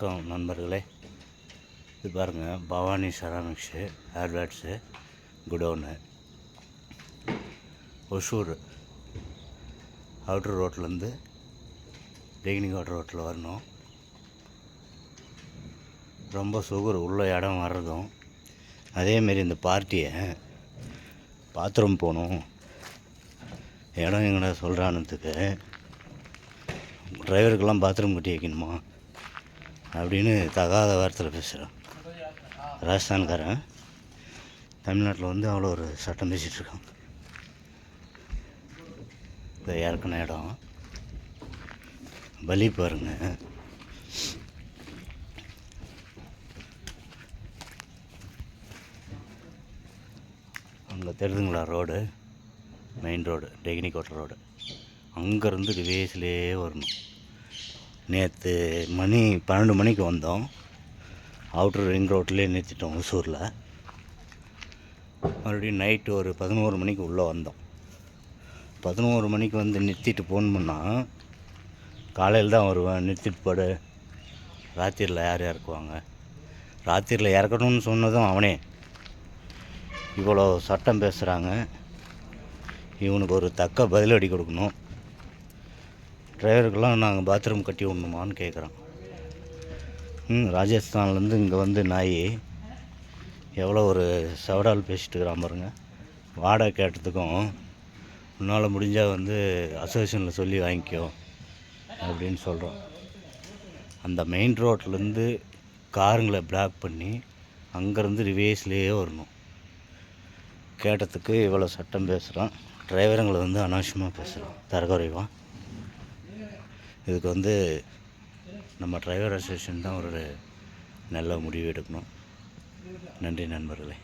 வணக்கம் நண்பர்களே. இது பாருங்கள் Bhavani ceramics hardwares godown Hosur outer ரோட்லேருந்து டெய்னிங் அவுட்ரு ரோட்டில் வரணும். ரொம்ப சுகர் உள்ள இடம் வர்றதும் அதேமாரி இந்த பார்ட்டியை பாத்ரூம் போகணும் இடம் எங்கடா சொல்கிறானதுக்கு டிரைவருக்கெல்லாம் பாத்ரூம் கட்டி வைக்கணுமா? அப்படின்னு தகாத வார்த்தையில் பேசுகிறான் ராஜஸ்தான்காரன். தமிழ்நாட்டில் வந்து அவ்வளோ ஒரு சட்டம் பேசிகிட்ருக்கான் இப்போ இந்த இடம்? பலி பாருங்க. அங்கே தெரிதுங்களா road? Main road Denkanikottai road. அங்கேருந்து ரிவேஸ்லேயே வரணும். நேற்று மணி பன்னெண்டு மணிக்கு வந்தோம். அவுட்டர் ரிங் ரோட்லேயே நிறுத்திட்டோம் ஒசூரில். மறுபடியும் நைட்டு ஒரு பதினோரு மணிக்கு உள்ளே வந்தோம். பதினோரு மணிக்கு வந்து நிறுத்திட்டு ஃபோன் பண்ணால் காலையில் தான் வருவேன் நிறுத்திட்டு போடு. ராத்திரியில் யார் இறக்குவாங்க? ராத்திரியில் இறக்கணும்னு சொன்னதும் அவனே. இவ்வளோ சட்டம் பேசுகிறாங்க இவனுக்கு ஒரு தக்க பதிலடி கொடுக்கணும். டிரைவருக்கெல்லாம் நாங்கள் பாத்ரூம் கட்டி விடணுமான்னு கேட்குறோம் ம் ராஜஸ்தான்லேருந்து இங்கே வந்து நாய். எவ்வளோ ஒரு சவடால் பேசிட்டுக்கிறான் பாருங்க. வாடகை கேட்டதுக்கும் உன்னால் முடிஞ்சால் வந்து அசோசியேஷனில் சொல்லி வாங்கிக்கோ அப்படின்னு சொல்கிறோம் அந்த மெயின் ரோட்லேருந்து காருங்களை பிளாக் பண்ணி அங்கேருந்து ரிவேஸ்லேயே வரணும். கேட்டதுக்கு இவ்வளோ சட்டம் பேசுகிறான் டிரைவருங்களை வந்து அனாவசியமாக பேசுகிறான் தரக்குறைவான் இதுக்கு வந்து நம்ம டிரைவர் அசோசியேஷன் தான் ஒரு நல்ல முடிவு எடுக்கணும். நன்றி நண்பர்களே.